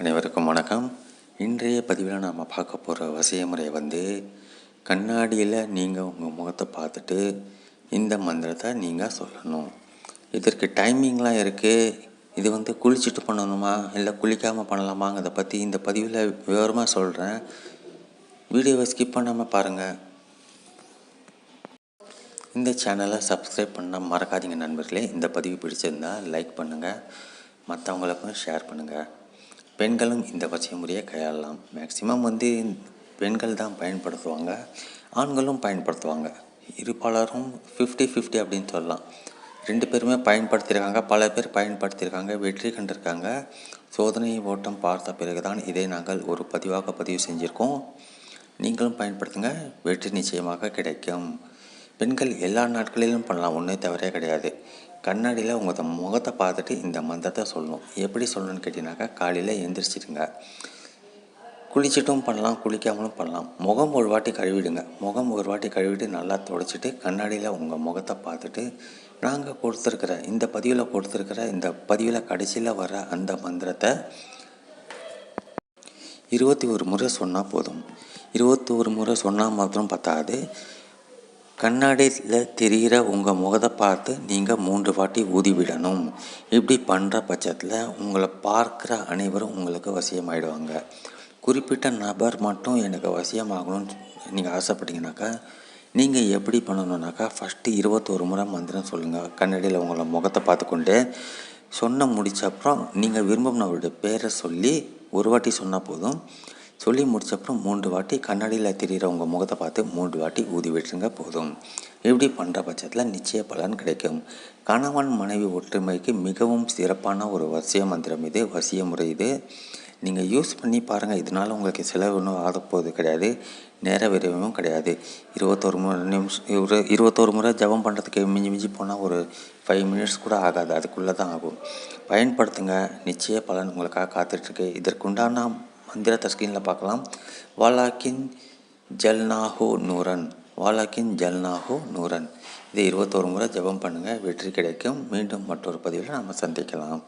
அனைவருக்கும் வணக்கம். இன்றைய பதிவில் நாம் பார்க்க போகிற வசிய முறை வந்து கண்ணாடியில் நீங்கள் உங்கள் முகத்தை பார்த்துட்டு இந்த மந்திரத்தை நீங்கள் சொல்லணும். இதற்கு டைமிங்லாம் இருக்குது இது வந்து குளிச்சுட்டு பண்ணணுமா இல்லை குளிக்காமல் பண்ணலாமாங்கிறத பற்றி இந்த பதிவில் விவரமாக சொல்கிறேன் வீடியோவை ஸ்கிப் பண்ணாமல் பாருங்கள் இந்த சேனலை சப்ஸ்கிரைப் பண்ண மறக்காதீங்க நண்பர்களே. இந்த பதிவு பிடிச்சிருந்தா லைக் பண்ணுங்கள் மற்றவங்களுக்கும் ஷேர் பண்ணுங்கள் பெண்களும் இந்த பச்சை முறையை கையாளலாம். மேக்சிமம் வந்து பெண்கள் தான் பயன்படுத்துவாங்க. ஆண்களும் பயன்படுத்துவாங்க. இரு பலரும் ஃபிஃப்டி ஃபிஃப்டி அப்படின்னு சொல்லலாம். ரெண்டு பேருமே பயன்படுத்தியிருக்காங்க. பல பேர் பயன்படுத்தியிருக்காங்க. வெற்றி கண்டிருக்காங்க. சோதனை ஓட்டம் பார்த்த பிறகு தான் இதை நாங்கள் ஒரு பதிவாக பதிவு செஞ்சுருக்கோம். நீங்களும் பயன்படுத்துங்க. வெற்றி நிச்சயமாக கிடைக்கும். பெண்கள் எல்லா நாட்களிலும் பண்ணலாம் ஒன்றே தவறே கிடையாது. கண்ணாடியில் உங்கள் முகத்தை பார்த்துட்டு இந்த மந்திரத்தை சொல்லணும். எப்படி சொல்லணும்னு கேட்டிங்கனாக்கா காலையில் எந்திரிச்சிடுங்க. குளிச்சிட்டும் பண்ணலாம் குளிக்காமலும் பண்ணலாம். முகம் ஒரு வாட்டி கழுவிடுங்க. முகம் ஒரு வாட்டி கழுவிட்டு நல்லா துடைச்சிட்டு கண்ணாடியில் உங்கள் முகத்தை பார்த்துட்டு நாங்கள் கொடுத்துருக்குற இந்த பதிவில் கொடுத்துருக்குற இந்த பதிவில் கடைசியில் வர அந்த மந்திரத்தை இருபத்தி ஒரு முறை சொன்னால் போதும். இருபத்தி ஒரு முறை சொன்னால் மாத்திரம் பத்தாது. கண்ணாடியில் தெரிகிற உங்கள் முகத்தை பார்த்து நீங்கள் மூன்று வாட்டி ஊதிவிடணும் இப்படி பண்ணுற பட்சத்தில் உங்களை பார்க்குற அனைவரும் உங்களுக்கு வசியமாயிடுவாங்க குறிப்பிட்ட நபர் மட்டும் எனக்கு வசியமாகணும்னு நீங்கள் ஆசைப்பட்டீங்கனாக்கா நீங்கள் எப்படி பண்ணணுன்னாக்கா ஃபஸ்ட்டு இருபத்தோரு முறை மந்திரம் சொல்லுங்கள் கண்ணாடியில் உங்களை முகத்தை பார்த்துக்கொண்டு சொன்ன முடிச்ச அப்புறம் நீங்கள் விரும்பினவருடைய பேரை சொல்லி ஒரு வாட்டி சொன்னால் போதும். சொல்லி முடிச்சப்புறம் மூன்று வாட்டி கண்ணாடியில் தெரிகிற உங்கள் முகத்தை பார்த்து மூன்று வாட்டி ஊதி விட்டுருங்க போதும். இப்படி பண்ணுற பட்சத்தில் நிச்சய பலன் கிடைக்கும். கணவன் மனைவி ஒற்றுமைக்கு மிகவும் சிறப்பான ஒரு வசிய மந்திரம் இது வசிய முறை இது. நீங்கள் யூஸ் பண்ணி பாருங்கள் இதனால் உங்களுக்கு செலவு ஒன்றும் ஆகப்போவது கிடையாது நேர விரைவும் கிடையாது. இருபத்தோரு முறை நிமிஷம் ஒரு இருபத்தோரு முறை ஜபம் பண்ணுறதுக்கு மிஞ்சி மிஞ்சி போனால் ஒரு ஃபைவ் மினிட்ஸ் கூட ஆகாது அதுக்குள்ளே தான் ஆகும். பயன்படுத்துங்க நிச்சய பலன் உங்களுக்காக காத்துட்ருக்கு இதற்குண்டான இந்திரா ஸ்க்ரீனில் பார்க்கலாம். வாலாக்கின் ஜல்நாஹு நூரன். வாலாக்கின் ஜல்நாஹு நூரன். இதை இருபத்தோரு முறை ஜபம் பண்ணுங்கள் வெற்றி கிடைக்கும். மீண்டும் மற்றொரு பதிவில் நாம் சந்திக்கலாம்.